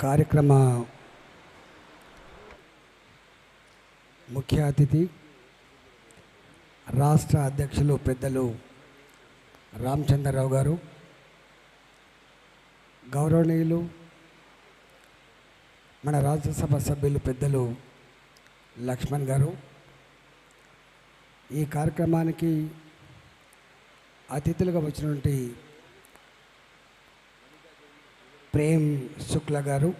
కార్యక్రమ ముఖ్య అతిథి రాష్ట్ర అధ్యక్షులు పెద్దలు రామచంద్రరావు గారు గౌరవనీయులు మన రాజ్యసభ సభ్యులు పెద్దలు లక్ష్మణ్ గారు. ఈ కార్యక్రమానికి అతిథులుగా వచ్చినటువంటి ప్రేమ్ శుక్ల గారు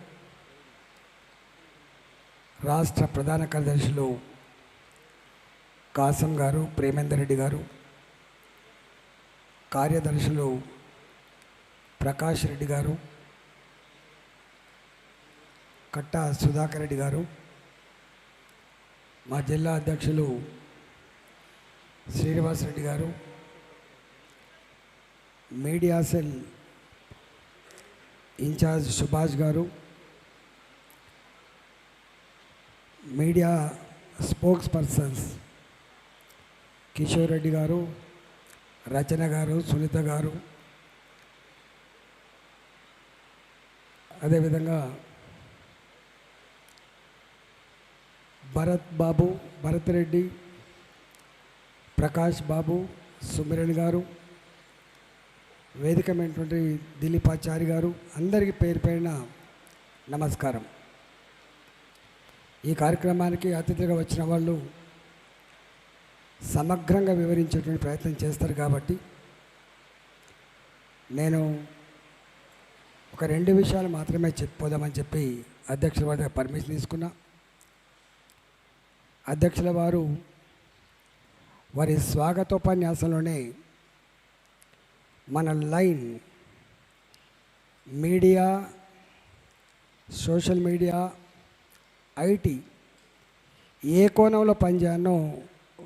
రాష్ట్ర ప్రధాన కార్యదర్శులు కాసం గారు ప్రేమేందర్ రెడ్డి గారు కార్యదర్శులు ప్రకాష్ రెడ్డి గారు కట్ట సుధాకర్ రెడ్డి గారు మా జిల్లా అధ్యక్షులు శ్రీనివాస్ రెడ్డి గారు media cell in charge Subhash garu media spokespersons Kishore Reddy garu Rachana garu Sunitha గారు. అదేవిధంగా భరత్ బాబు భరత్ రెడ్డి ప్రకాష్ బాబు సుమిరణ్ గారు. వేదికమైనటువంటి దిలీపాచారి గారు అందరికీ పేరు పైన నమస్కారం. ఈ కార్యక్రమానికి అతిథిగా వచ్చిన వాళ్ళు సమగ్రంగా వివరించేటువంటి ప్రయత్నం చేస్తారు కాబట్టి నేను ఒక రెండు విషయాలు మాత్రమే చెప్పిపోదామని చెప్పి అధ్యక్షుల వారి పర్మిషన్ తీసుకున్నా. అధ్యక్షుల వారు వారి స్వాగతోపన్యాసంలోనే మన line media social media IT ఏ కోణంలో పనిచేయాలో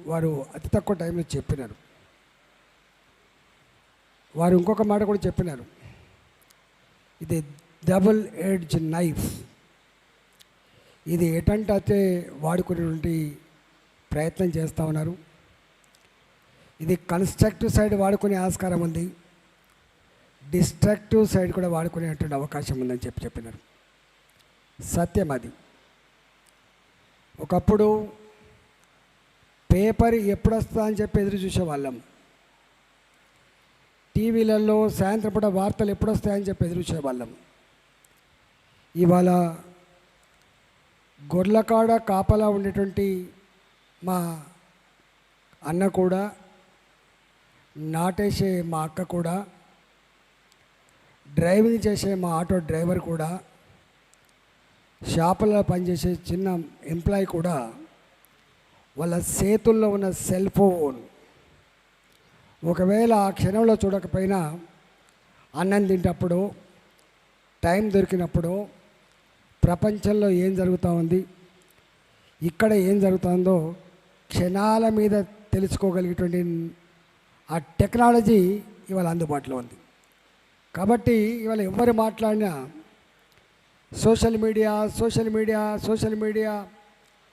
వారు అతి తక్కువ టైంలో చెప్పినారు. వారు ఇంకొక మాట కూడా చెప్పినారు. ఇది డబుల్ ఎడ్జ్ నైఫ్. ఇది ఎటంటే అయితే వాడుకునేటువంటి ప్రయత్నం చేస్తూ ఉన్నారు. ఇది కన్స్ట్రక్టివ్ సైడ్ వాడుకునే ఆస్కారం ఉంది. డిస్ట్రక్టివ్ సైడ్ కూడా వాడుకునేటువంటి అవకాశం ఉందని చెప్పి చెప్పినారు. సత్యం అది. ఒకప్పుడు పేపర్ ఎప్పుడు వస్తుందా అని చెప్పి ఎదురు చూసేవాళ్ళం. టీవీలలో సాయంత్రం పూట వార్తలు ఎప్పుడు వస్తాయని చెప్పి ఎదురు చూసేవాళ్ళం. ఇవాళ గొర్లకాడ కాపలా ఉండేటువంటి మా అన్న కూడా నాటేసే మా అక్క కూడా డ్రైవింగ్ చేసే మా ఆటో డ్రైవర్ కూడా షాపులలో పనిచేసే చిన్న ఎంప్లాయీ కూడా వాళ్ళ చేతుల్లో ఉన్న సెల్ ఫోన్. ఒకవేళ ఆ క్షణంలో చూడకపోయినా అన్నం తింటప్పుడు టైం దొరికినప్పుడు ప్రపంచంలో ఏం జరుగుతూ ఉంది ఇక్కడ ఏం జరుగుతుందో క్షణాల మీద తెలుసుకోగలిగేటువంటి ఆ టెక్నాలజీ ఇవాళ అందుబాటులో ఉంది. కాబట్టి ఇవాళ ఎవరు మాట్లాడినా social media social media social media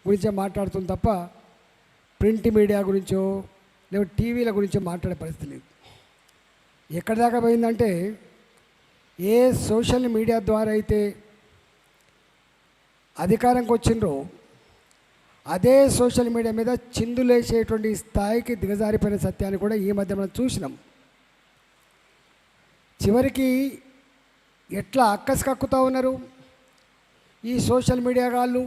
గురించే మాట్లాడుతుంది తప్ప ప్రింట్ మీడియా గురించో లేదా టీవీల గురించో మాట్లాడే పరిస్థితి లేదు. ఎక్కడి దాకా పోయిందంటే ఏ సోషల్ మీడియా ద్వారా అయితే అధికారంకి వచ్చిండ్రో అదే సోషల్ మీడియా మీద చిందులేసేటువంటి స్థాయికి దిగజారిపోయిన సత్యాన్ని కూడా ఈ మధ్య మనం చూసినాం. చివరికి ఎట్లా అక్కసి కక్కుతూ ఉన్నారు? ఈ సోషల్ మీడియా గాళ్ళు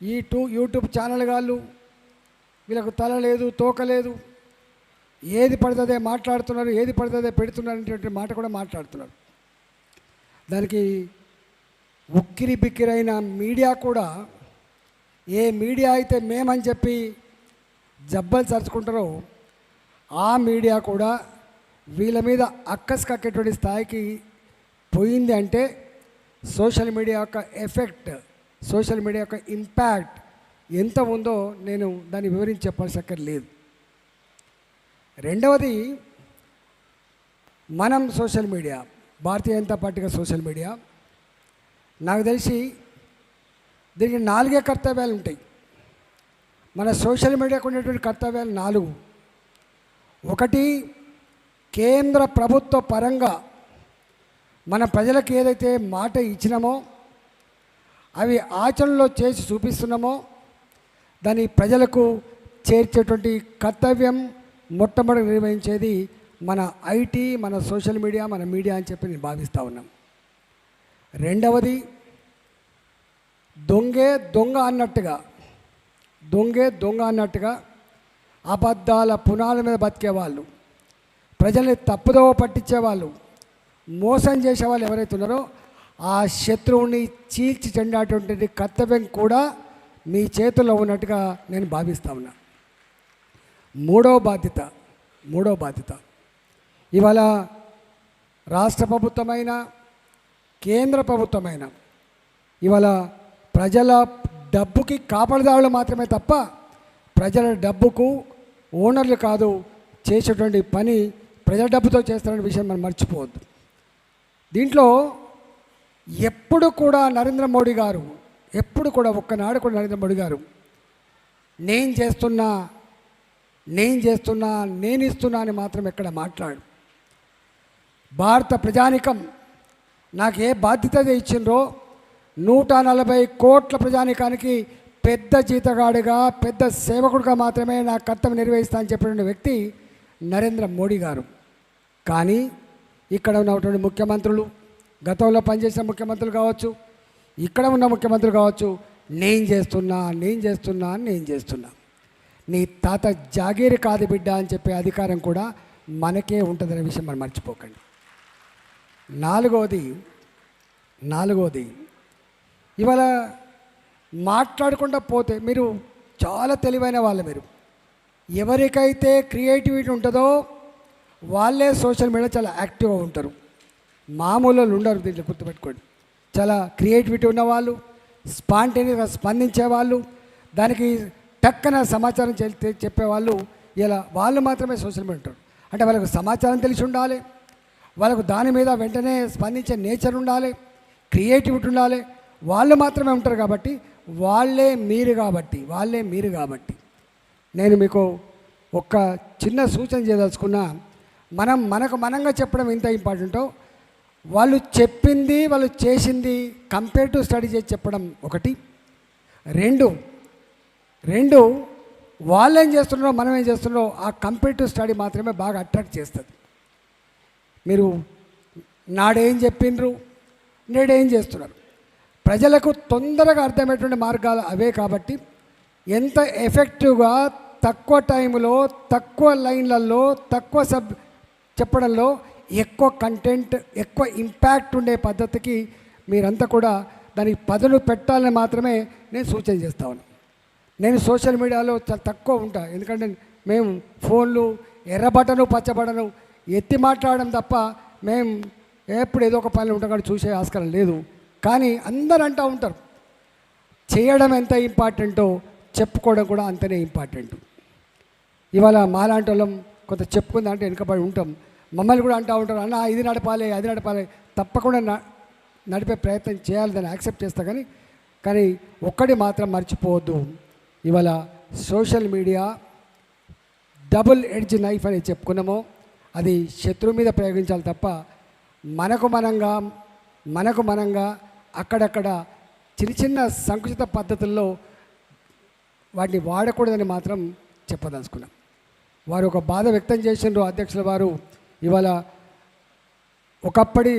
ఈ టూ యూట్యూబ్ ఛానల్ గాళ్ళు వీళ్ళకు తల లేదు తోక లేదు ఏది పడుతుందే మాట్లాడుతున్నారు ఏది పడుతుందే పెడుతున్నారు అనేటువంటి మాట కూడా మాట్లాడుతున్నారు. దానికి ఉక్కిరి బిక్కిరైన మీడియా కూడా ఏ మీడియా అయితే మేమని చెప్పి జబ్బలు చరుచుకుంటారో ఆ మీడియా కూడా వీళ్ళ మీద అక్కస్ కక్కేటువంటి స్థాయికి పోయింది అంటే సోషల్ మీడియా యొక్క ఎఫెక్ట్ సోషల్ మీడియా యొక్క ఇంపాక్ట్ ఎంత ఉందో నేను దాన్ని వివరించి చెప్పాల్సి లేదు రెండవది మనం సోషల్ మీడియా భారతీయ జనతా పార్టీగా సోషల్ మీడియా నాకు తెలిసి దీనికి నాలుగే కర్తవ్యాలు ఉంటాయి. మన సోషల్ మీడియాకు ఉండేటువంటి కర్తవ్యాలు నాలుగు. ఒకటి కేంద్ర ప్రభుత్వ పరంగా మన ప్రజలకు ఏదైతే మాట ఇచ్చినామో అవి ఆచరణలో చేసి చూపిస్తున్నామో దాన్ని ప్రజలకు చేర్చేటువంటి కర్తవ్యం మొట్టమొదటి నిర్వహించేది మన ఐటీ మన సోషల్ మీడియా మన మీడియా అని చెప్పి నేను భావిస్తూ ఉన్నాం. రెండవది దొంగే దొంగ అన్నట్టుగా దొంగే దొంగ అన్నట్టుగా అబద్ధాల పునాల మీద బతికే వాళ్ళు. ప్రజల్ని తప్పుదోవ పట్టించే వాళ్ళు మోసం చేసే వాళ్ళు ఎవరైతే ఉన్నారో ఆ శత్రువుని చీల్చి చెండేటువంటి కర్తవ్యం కూడా మీ చేతుల్లో ఉన్నట్టుగా నేను భావిస్తా ఉన్నా. మూడో బాధ్యత మూడో బాధ్యత. ఇవాళ రాష్ట్ర ప్రభుత్వమైన కేంద్ర ప్రభుత్వమైన ఇవాళ ప్రజల డబ్బుకి కాపాడదారులు మాత్రమే తప్ప ప్రజల డబ్బుకు ఓనర్లు కాదు చేసేటువంటి పని ప్రజల డబ్బుతో చేస్తారనే విషయం మనం మర్చిపోవద్దు. దీంట్లో ఎప్పుడు కూడా నరేంద్ర మోడీ గారు ఎప్పుడు కూడా ఒక్కనాడు కూడా నరేంద్ర మోడీ గారు నేను చేస్తున్నా నేను చేస్తున్నా నేను ఇస్తున్నా అని మాత్రం ఎక్కడ మాట్లాడు. భారత ప్రజానికం నాకు ఏ బాధ్యత ఇచ్చిండ్రో నూట నలభై కోట్ల ప్రజానికానికి పెద్ద జీతగాడుగా పెద్ద సేవకుడిగా మాత్రమే నా కర్తవ్యం నిర్వహిస్తా అని చెప్పిన వ్యక్తి నరేంద్ర మోడీ గారు. కానీ ఇక్కడ ఉన్నటువంటి ముఖ్యమంత్రులు గతంలో పనిచేసిన ముఖ్యమంత్రులు కావచ్చు ఇక్కడ ఉన్న ముఖ్యమంత్రులు కావచ్చు నేను చేస్తున్నా నేను చేస్తున్నా నేను చేస్తున్నా. నీ తాత జాగీరి కాదు బిడ్డ అని చెప్పే అధికారం కూడా మనకే ఉంటుందనే విషయం మనం మర్చిపోకండి. నాలుగవది నాలుగోది ఇవాళ మాట్లాడకుండా పోతే మీరు చాలా తెలివైన వాళ్ళు మీరు. ఎవరికైతే క్రియేటివిటీ ఉంటుందో వాళ్ళే సోషల్ మీడియా చాలా యాక్టివ్గా ఉంటారు. మామూలు వాళ్ళు ఉండరు దీంట్లో గుర్తుపెట్టుకోండి. చాలా క్రియేటివిటీ ఉన్నవాళ్ళు స్పాంటేనియస్గా స్పందించే వాళ్ళు దానికి టక్కన సమాచారం చె- చెప్పేవాళ్ళు ఇలా వాళ్ళు మాత్రమే సోషల్ మీడియా ఉంటారు. అంటే వాళ్ళకు సమాచారం తెలిసి ఉండాలి వాళ్ళకు దాని మీద వెంటనే స్పందించే నేచర్ ఉండాలి క్రియేటివిటీ ఉండాలి. వాళ్ళు మాత్రమే ఉంటారు కాబట్టి వాళ్ళే మీరు కాబట్టి వాళ్ళే మీరు కాబట్టి. నేను మీకు ఒక్క చిన్న సూచన చేయదలుచుకున్నా మనం మనకు మనంగా చెప్పడం ఎంత ఇంపార్టెంటో వాళ్ళు చెప్పింది వాళ్ళు చేసింది కంపేర్ టు స్టడీ చేసి చెప్పడం ఒకటి. రెండు రెండు వాళ్ళు ఏం చేస్తున్నారో మనం ఏం చేస్తున్నారో ఆ కంపేరిటివ్ స్టడీ మాత్రమే బాగా అట్రాక్ట్ చేస్తుంది. మీరు నాడేం చెప్పిండ్రు నేడేం చేస్తున్నారు? ప్రజలకు తొందరగా అర్థమయ్యేటువంటి మార్గాలు అవే కాబట్టి ఎంత ఎఫెక్టివ్గా తక్కువ టైంలో తక్కువ లైన్లలో తక్కువ సబ్ చెప్పడంలో ఎక్కువ కంటెంట్ ఎక్కువ ఇంపాక్ట్ ఉండే పద్ధతికి మీరంతా కూడా దానికి పదులు పెట్టాలని మాత్రమే నేను సూచన చేస్తాను నేను సోషల్ మీడియాలో చాలా తక్కువ ఉంటా. ఎందుకంటే మేము ఫోన్లు ఎర్రబటను పచ్చబటను ఎత్తి మాట్లాడడం తప్ప మేము ఎప్పుడు ఏదో ఒక పని ఉంటాం చూసే ఆస్కారం లేదు. కానీ అందరు అంటూ ఉంటారు చేయడం ఎంత ఇంపార్టెంటో చెప్పుకోవడం కూడా అంతనే ఇంపార్టెంట్ ఇవాళ మాలాంటి వాళ్ళం కొంత చెప్పుకుందా అంటే వెనుకబడి ఉంటాం. మమ్మల్ని కూడా అంటూ ఉంటారు అన్న ఇది నడపాలి అది నడపాలి. తప్పకుండా న- నడిపే ప్రయత్నం చేయాలి దాన్ని యాక్సెప్ట్ చేస్తా కానీ కానీ ఒక్కటి మాత్రం మర్చిపోవద్దు. ఇవాళ social media double edge knife అని చెప్పుకున్నామో. అది శత్రువు మీద ప్రయోగించాలి తప్ప మనకు మనంగా మనకు మనంగా అక్కడక్కడ చిన్న చిన్న సంకుచిత పద్ధతుల్లో వాటిని వాడకూడదని మాత్రం చెప్పదలుచుకున్నాం. వారు ఒక బాధ వ్యక్తం చేసిండ్రు అధ్యక్షుల వారు. ఇవాళ ఒకప్పటి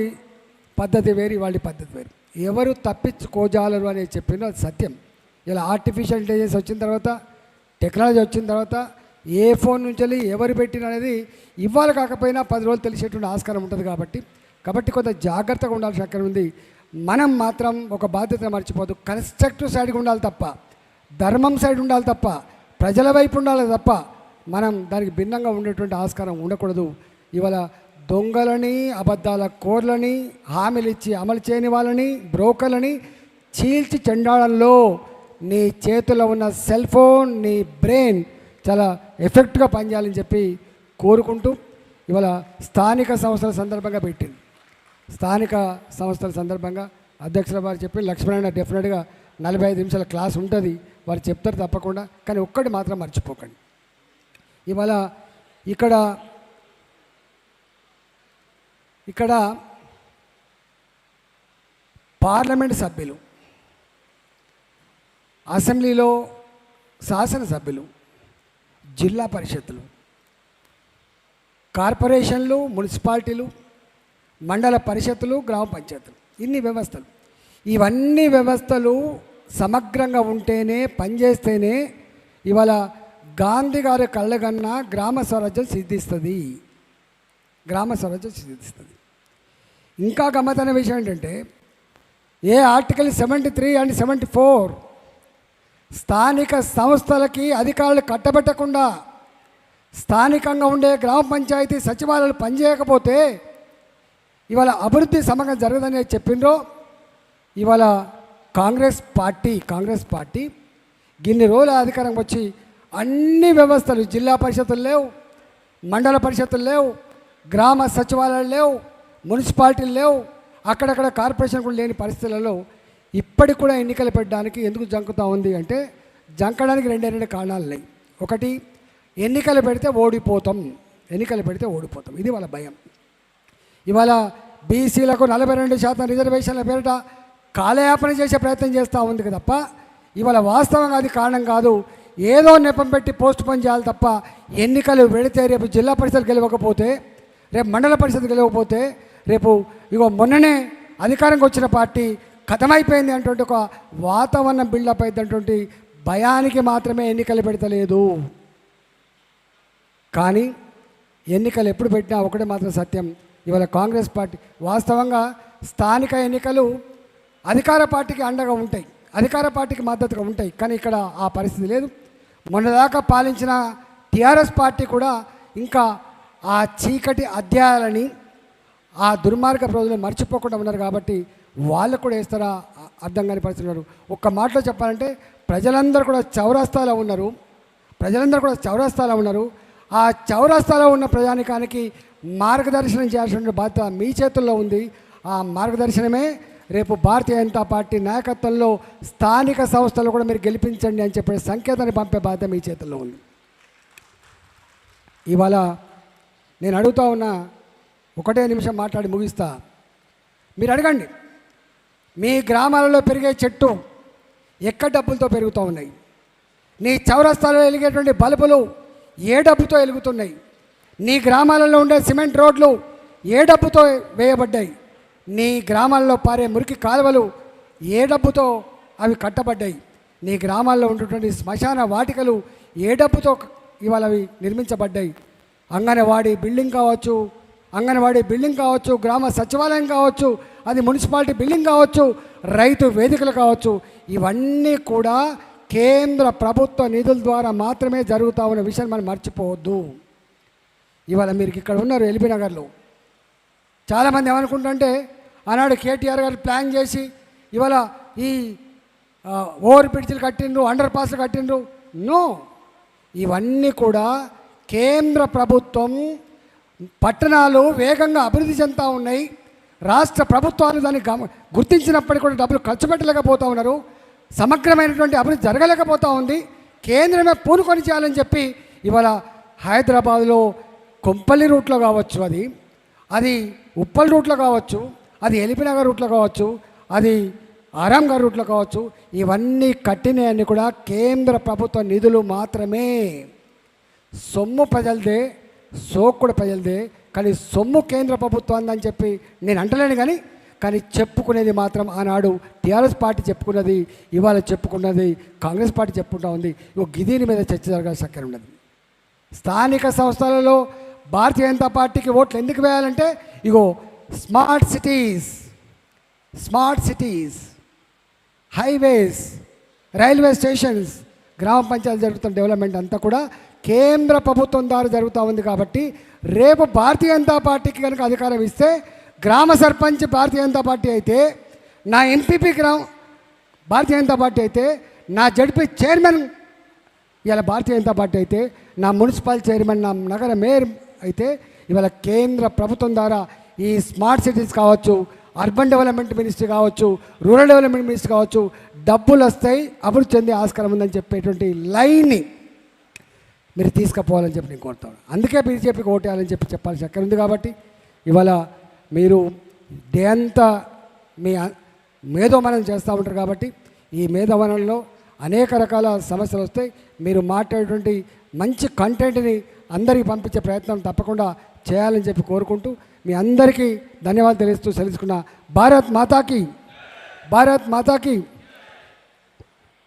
పద్ధతి వేరు ఇవాళ పద్ధతి వేరు. ఎవరు తప్పించుకోజాలరు అనేది చెప్పిందో అది సత్యం. ఇలా ఆర్టిఫిషియల్ ఇంటెలిజెన్స్ వచ్చిన తర్వాత టెక్నాలజీ వచ్చిన తర్వాత ఏ ఫోన్ నుంచి వెళ్ళి ఎవరు పెట్టిన అనేది ఇవాళ కాకపోయినా పది రోజులు తెలిసేటువంటి ఆస్కారం ఉంటుంది కాబట్టి కాబట్టి కొంత జాగ్రత్తగా ఉండాల్సిన అక్కడ ఉంది. మనం మాత్రం ఒక బాధ్యత మర్చిపోదు. కన్స్ట్రక్టివ్ సైడ్గా ఉండాలి తప్ప ధర్మం సైడ్ ఉండాలి తప్ప ప్రజల వైపు ఉండాలి తప్ప మనం దానికి భిన్నంగా ఉండేటువంటి ఆస్కారం ఉండకూడదు. ఇవాళ దొంగలని అబద్ధాల కోర్లని హామీలు ఇచ్చి అమలు చేయని వాళ్ళని బ్రోకర్లని చీల్చి చెండాడంలో నీ చేతిలో ఉన్న సెల్ ఫోన్ నీ బ్రెయిన్ చాలా ఎఫెక్ట్గా పనిచేయాలని చెప్పి కోరుకుంటూ ఇవాళ స్థానిక సంస్థల సందర్భంగా పెట్టింది. స్థానిక సంస్థల సందర్భంగా అధ్యక్షుల వారు చెప్పి లక్ష్మణ డెఫినెట్గా నలభై ఐదు నిమిషాల క్లాస్ ఉంటుంది. వారు చెప్తారు తప్పకుండా కానీ ఒక్కటి మాత్రం మర్చిపోకండి. ఇవాళ ఇక్కడ ఇక్కడ పార్లమెంట్ సభ్యులు అసెంబ్లీలో శాసనసభ్యులు జిల్లా పరిషత్తులు కార్పొరేషన్లు మున్సిపాలిటీలు మండల పరిషత్తులు గ్రామ పంచాయతీలు ఇన్ని వ్యవస్థలు. ఇవన్నీ వ్యవస్థలు సమగ్రంగా ఉంటేనే పనిచేస్తేనే ఇవాళ గాంధీ గారి కళ్ళగన్న గ్రామ స్వరాజ్యం సిద్ధిస్తుంది. గ్రామ స్వరాజ్యం సిద్ధిస్తుంది. ఇంకా గమ్మతైన విషయం ఏంటంటే ఏ article seventy three and seventy four స్థానిక సంస్థలకి అధికారులు కట్టబెట్టకుండా స్థానికంగా ఉండే గ్రామ పంచాయతీ సచివాలయాలు పనిచేయకపోతే ఇవాళ అభివృద్ధి సమగ్రం జరగదని చెప్పిండ్రో ఇవాళ కాంగ్రెస్ పార్టీ కాంగ్రెస్ పార్టీ గిన్ని రోజుల అధికారం వచ్చి అన్ని వ్యవస్థలు జిల్లా పరిషత్తులు లేవు మండల పరిషత్తులు లేవు గ్రామ సచివాలయాలు లేవు మున్సిపాలిటీలు లేవు అక్కడక్కడ కార్పొరేషన్ కూడా లేని పరిస్థితులలో ఇప్పటికి కూడా ఎన్నికలు పెట్టడానికి ఎందుకు జంకుతా ఉంది అంటే జంకడానికి రెండే రెండు కారణాలు ఉన్నాయి. ఒకటి ఎన్నికలు పెడితే ఓడిపోతాం. ఎన్నికలు పెడితే ఓడిపోతాం. ఇది వాళ్ళ భయం. ఇవాళ బీసీలకు నలభై రెండు శాతం రిజర్వేషన్ల పేరిట కాలయాపన చేసే ప్రయత్నం చేస్తూ ఉంది తప్ప ఇవాళ వాస్తవంగా అది కారణం కాదు. ఏదో నెపం పెట్టి పోస్ట్ పోన్ చేయాలి తప్ప ఎన్నికలు పెడితే రేపు జిల్లా పరిషత్ గెలవకపోతే రేపు మండల పరిషత్ గెలవకపోతే రేపు ఇగో మొన్ననే అధికారంకి వచ్చిన పార్టీ ఖతమైపోయింది అంటువంటి ఒక వాతావరణం బిల్డప్ అయిందంటువంటి భయానికి మాత్రమే ఎన్నికలు పెడతలేదు. కానీ ఎన్నికలు ఎప్పుడు పెట్టినా ఒకటే మాత్రం సత్యం. ఇవాళ కాంగ్రెస్ పార్టీ వాస్తవంగా స్థానిక ఎన్నికలు అధికార పార్టీకి అండగా ఉంటాయి. అధికార పార్టీకి మద్దతుగా ఉంటాయి. కానీ ఇక్కడ ఆ పరిస్థితి లేదు. మొన్నదాకా పాలించిన టీఆర్ఎస్ పార్టీ కూడా ఇంకా ఆ చీకటి అధ్యాయాలని ఆ దుర్మార్గ ప్రజలు మర్చిపోకుండా ఉన్నారు కాబట్టి వాళ్ళు కూడా వేస్తారా అర్థం కాని పరిస్థితి ఉన్నారు. ఒక్క మాటలో చెప్పాలంటే ప్రజలందరూ కూడా చౌరస్తాలో ఉన్నారు. ప్రజలందరూ కూడా చౌరస్తాలో ఉన్నారు. ఆ చౌరస్తాలో ఉన్న ప్రజానికానికి మార్గదర్శనం చేయాల్సిన బాధ్యత మీ చేతుల్లో ఉంది. ఆ మార్గదర్శనమే రేపు భారతీయ జనతా పార్టీ నాయకత్వంలో స్థానిక సంస్థలు కూడా మీరు గెలిపించండి అని చెప్పే సంకేతాన్ని పంపే బాధ్యత మీ చేతుల్లో ఉంది. ఇవాళ నేను అడుగుతా ఉన్న ఒకటే నిమిషం మాట్లాడి ముగిస్తా. మీరు అడగండి మీ గ్రామాలలో పెరిగే చెట్టు ఎక్కడ డబ్బులతో పెరుగుతూ ఉన్నాయి? నీ చౌరస్తాలో వెలిగేటువంటి బల్బులు ఏ డబ్బుతో వెలుగుతున్నాయి నీ గ్రామాలలో ఉండే సిమెంట్ రోడ్లు ఏ డబ్బుతో వేయబడ్డాయి? నీ గ్రామాల్లో పారే మురికి కాలువలు ఏ డబ్బుతో అవి కట్టబడ్డాయి? నీ గ్రామాల్లో ఉన్నటువంటి శ్మశాన వాటికలు ఏ డబ్బుతో ఇవాళ అవి నిర్మించబడ్డాయి? అంగన్వాడీ బిల్డింగ్ కావచ్చు అంగన్వాడీ బిల్డింగ్ కావచ్చు గ్రామ సచివాలయం కావచ్చు అది మున్సిపాలిటీ బిల్డింగ్ కావచ్చు రైతు వేదికలు కావచ్చు ఇవన్నీ కూడా కేంద్ర ప్రభుత్వ నిధుల ద్వారా మాత్రమే జరుగుతూ ఉన్న విషయం మనం మర్చిపోవద్దు. ఇవాళ మీరు ఇక్కడ ఉన్నారు ఎల్బీ నగర్లో. చాలామంది ఏమనుకుంటుంటే ఆనాడు కేటీఆర్ గారు ప్లాన్ చేసి ఇవాళ ఈ ఓవర్ బ్రిడ్జ్లు కట్టిండ్రు అండర్ పాస్లు కట్టిండ్రు. నో! ఇవన్నీ కూడా కేంద్ర ప్రభుత్వం పట్టణాలు వేగంగా అభివృద్ధి చెందుతూ ఉన్నాయి. రాష్ట్ర ప్రభుత్వాలు దాన్ని గమ గుర్తించినప్పటికీ కూడా డబ్బులు ఖర్చు పెట్టలేకపోతూ ఉన్నారు. సమగ్రమైనటువంటి అభివృద్ధి జరగలేకపోతూ ఉంది. కేంద్రమే పూనుకొని చేయాలని చెప్పి ఇవాళ హైదరాబాద్లో కొంపల్లి రూట్లో కావచ్చు అది. అది ఉప్పల్ రూట్లో కావచ్చు అది ఎలిపినగర్ రూట్లో కావచ్చు అది ఆరాంగర్ రూట్లో కావచ్చు. ఇవన్నీ కట్టినవన్నీ కూడా కేంద్ర ప్రభుత్వ నిధులు మాత్రమే. సొమ్ము ప్రజలదే సోకుడు ప్రజలదే కానీ సొమ్ము కేంద్ర ప్రభుత్వం అని చెప్పి నేను అంటలేను కానీ కానీ చెప్పుకునేది మాత్రం ఆనాడు టీఆర్ఎస్ పార్టీ చెప్పుకున్నది ఇవాళ చెప్పుకున్నది కాంగ్రెస్ పార్టీ చెప్పుకుంటా ఉంది. ఇగో గిదీని మీద చర్చ జరగాల్సిన చక్కెర ఉన్నది. స్థానిక సంస్థలలో భారతీయ జనతా పార్టీకి ఓట్లు ఎందుకు వేయాలంటే ఇగో smart cities smart cities highways railway stations గ్రామ పంచాయతీ జరుగుతున్న డెవలప్మెంట్ అంతా కూడా కేంద్ర ప్రభుత్వం ద్వారా జరుగుతూ ఉంది కాబట్టి రేపు భారతీయ జనతా పార్టీకి కనుక అధికారం ఇస్తే గ్రామ సర్పంచ్ భారతీయ జనతా పార్టీ అయితే నా ఎంపీపీ గ్రామ భారతీయ జనతా పార్టీ అయితే నా జడ్పీ చైర్మన్ ఇవాళ భారతీయ జనతా పార్టీ అయితే నా మున్సిపల్ చైర్మన్ నా నగర మేయర్ అయితే ఇవాళ కేంద్ర ప్రభుత్వం ద్వారా ఈ స్మార్ట్ సిటీస్ కావచ్చు అర్బన్ డెవలప్మెంట్ మినిస్ట్రీ కావచ్చు రూరల్ డెవలప్మెంట్ మినిస్ట్రీ కావచ్చు డబ్బులు వస్తాయి అభివృద్ధి చెందే ఆస్కారం ఉందని చెప్పేటువంటి లైన్ని మీరు తీసుకుపోవాలని చెప్పి నేను కోరుతాను. అందుకే బీజేపీకి ఓటేయాలని చెప్పి చెప్పాల్సి చక్కని ఉంది కాబట్టి ఇవాళ మీరు డే అంతా మీ మేధోమనం చేస్తూ ఉంటారు కాబట్టి ఈ మేధోమనంలో అనేక రకాల సమస్యలు వస్తాయి. మీరు మాట్లాడేటువంటి మంచి కంటెంట్ని అందరికీ పంపించే ప్రయత్నం తప్పకుండా చేయాలని చెప్పి కోరుకుంటూ మీ అందరికీ ధన్యవాదాలు తెలుస్తూ తెలుసుకున్న భారత్ మాతాకి భారత్ మాతాకి.